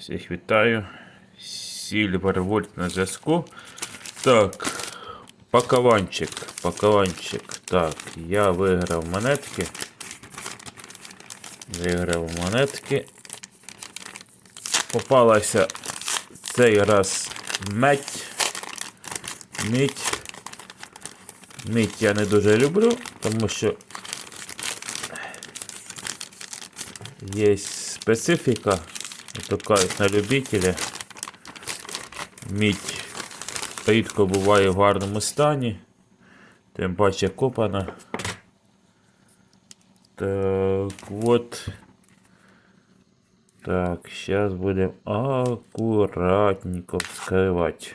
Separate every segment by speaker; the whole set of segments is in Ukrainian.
Speaker 1: Всіх вітаю. Сільвервольт на зв'язку. Так, пакованчик, пакованчик. Так, я виграв монетки. Виграв монетки. Попалася цей раз медь. Мідь. Мідь я не дуже люблю, тому що є специфіка, то кажуть на любителя. Мідь рідко буває в гарному стані, тим паче копана. Так, от. Так, зараз будемо акуратненько вскривати.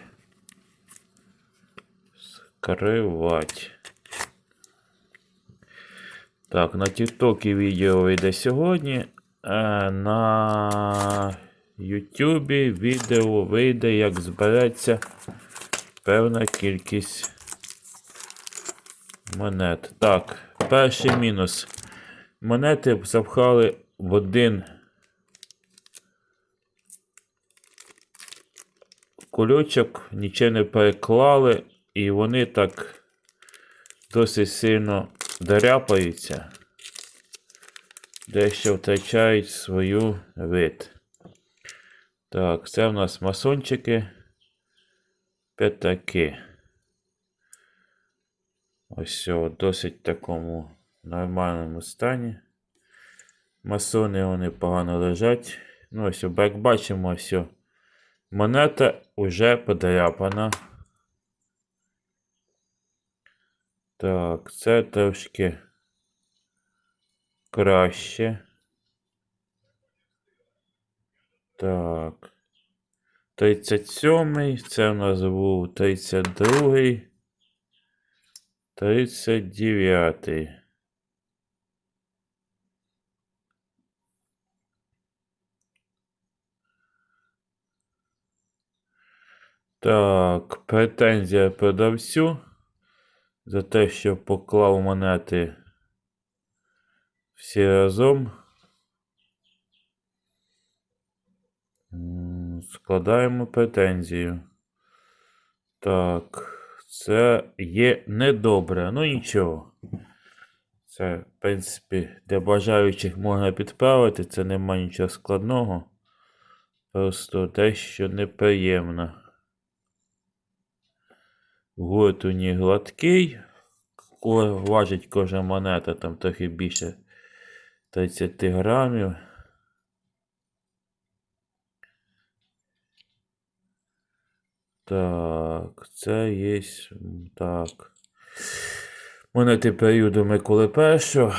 Speaker 1: Вскривати. Так, на TikTok відео вийде сьогодні. А на YouTube відео вийде, як збереться певна кількість монет. Так, перший мінус. Монети запхали в один кульочок, нічого не переклали, і вони так досить сильно доряпаються дещо втрачають свою вид. Так, це в нас масончики. П'ятаки. Ось в досить такому нормальному стані. Масони вони погано лежать. Ну, ось, як бачимо, ось монета вже подряпана. Так, це трошки краще. Так. 37-й. Це в нас був 32-й. 39-й. Так, претензія продавцю за те, що поклав монети всі разом. Складаємо претензію. Так, це є недобре. Ну нічого. Це, в принципі, для бажаючих можна підправити, це нема нічого складного. Просто дещо неприємно. Гурт у них гладкий. Важить кожна монета там трохи більше 30 грамів. Так, це є. Так. Монети періоду Миколи Першого.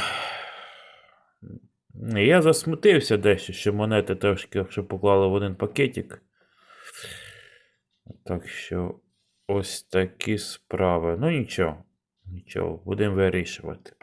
Speaker 1: Я засмутився дещо, що монети трошки, якщо поклали в один пакетик. Так що ось такі справи. Ну нічого, нічого, будемо вирішувати.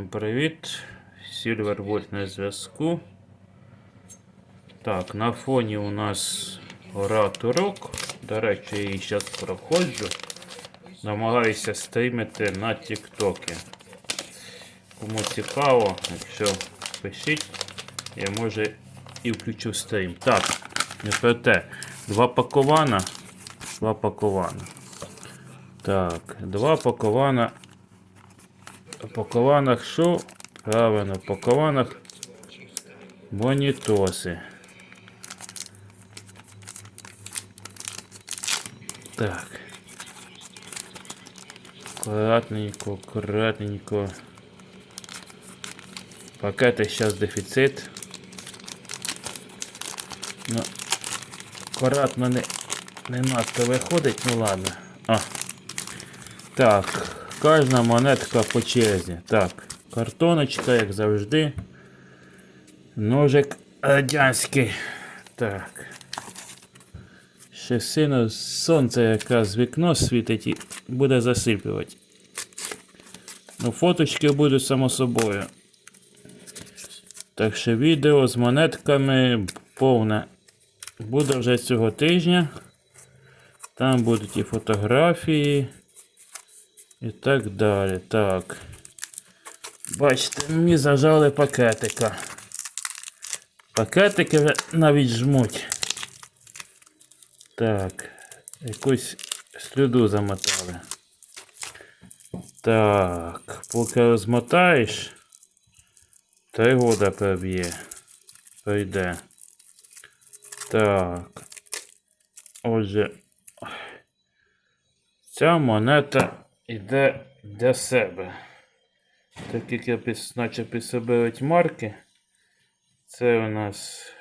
Speaker 1: Всім привіт! Silverwood на зв'язку. Так, на фоні у нас гора Турок. До речі, я її зараз проходжу. Намагаюся стрімити на Тіктокі. Кому цікаво, якщо пишіть, я може і включу стрім. Так, не про те. Два пакована. Два пакована. Так, два пакована по кованах що? Правильно, по кованах Монітоси. Так. Аккуратненько, аккуратненько. Пакети зараз дефіцит. Ну, акуратно не, не надто виходить, ну ладно. А. Так, кожна монетка по черзі. Так, картоночка, як завжди. Ножик радянський. Так. Ще сильно сонце якраз вікно світить і буде засиплювати. Ну, фоточки будуть само собою. Так що відео з монетками повне буде вже цього тижня. Там будуть і фотографії. І так далі. Так. Бачите, мені зажали пакетика. Пакетики вже навіть жмуть. Так. Якусь сліду замотали. Так, поки розмотаєш, три года проб'є. Пройде. Так. Отже. Ця монета йде для себе. Так як я почав підсобирати марки, це у нас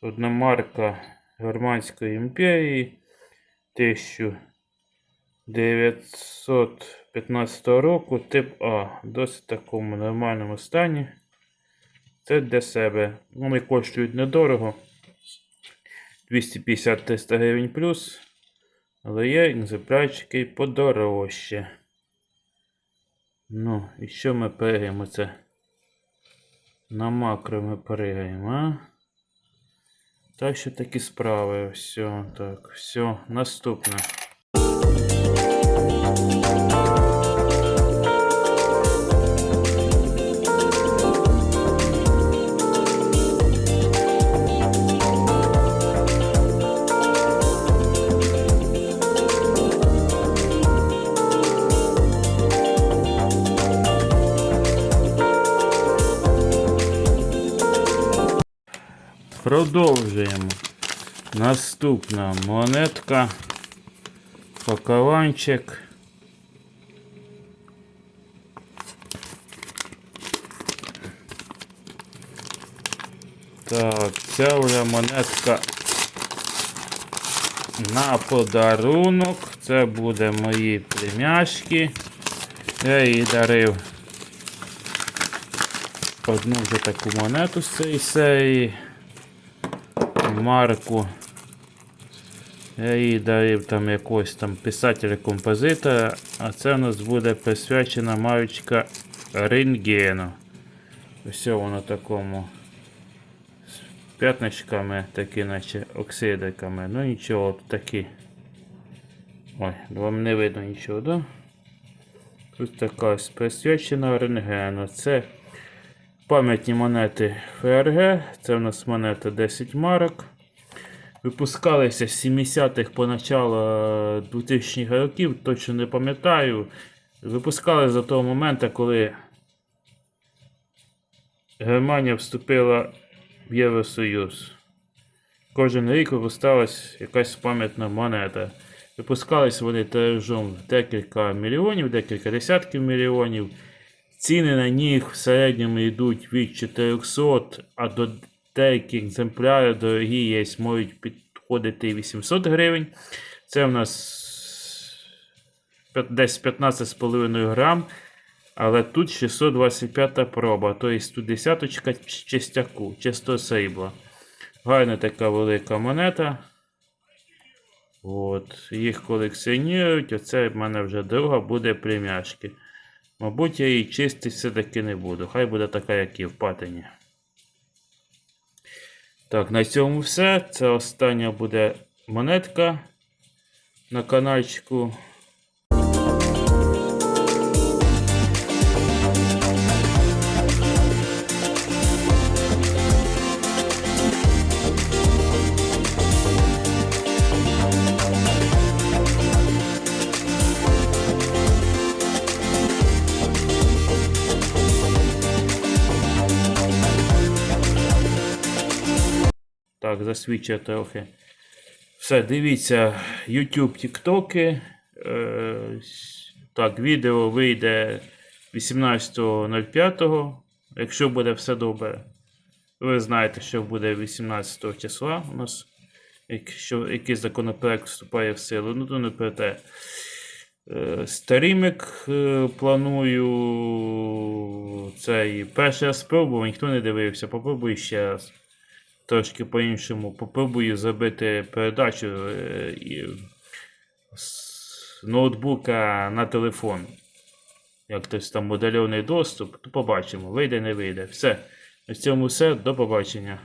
Speaker 1: одна марка Германської імперії 1915 року, тип А, досить такому нормальному стані. Це для себе. Вони коштують недорого. 250-300 гривень плюс. Але є екземплярчики подорожче. Ну, і що ми перегаємо це? На макро ми перегаємо, а? Так що такі справи. Все, так, все, наступне. Продовжуємо. Наступна монетка. Пакованчик. Так, ця вже монетка на подарунок. Це буде мої племяшки. Я їй дарив одну вже таку монету з цієї серії. Марку. Я їй дарив там якогось там писателя-композитора, а це у нас буде присвячена марочка рентгену. Ось воно такому з п'ятничками, такі наче оксидиками. Ну нічого, тут такі. Ой, вам не видно нічого, да? Тут така присвячена рентгену. Це пам'ятні монети ФРГ. Це у нас монета 10 марок. Випускалися з 70-х по начало 2000-х років, точно не пам'ятаю. Випускали за того моменту, коли Германія вступила в Євросоюз. Кожен рік випускалась якась пам'ятна монета. Випускались вони тиражом декілька мільйонів, декілька десятків мільйонів. Ціни на них в середньому йдуть від 400, а до деякі екземпляри дорогі є, можуть підходити 800 гривень. Це в нас десь 15,5 грам. Але тут 625 проба, тобто тут десяточка чистяку, чисто срібла. Гарна така велика монета. От, їх колекціонують. Оце в мене вже друга буде племяшки. Мабуть, я її чистити все-таки не буду. Хай буде така, як і в патині. Так, на цьому все. Це остання буде монетка на каналчику. Так, засвідчує трохи. Все, дивіться, YouTube, тіктоки. Е, так, відео вийде 18.05. Якщо буде все добре. Ви знаєте, що буде 18 числа у нас. Якщо який законопроект вступає в силу, ну то не про те. Е, Старімик е, планую цей перший раз спробував, ніхто не дивився. Попробую ще раз. Трошки по-іншому. Попробую зробити передачу е, з ноутбука на телефон. Як хтось там модельований доступ, то побачимо. Вийде, не вийде. Все. На цьому все. До побачення.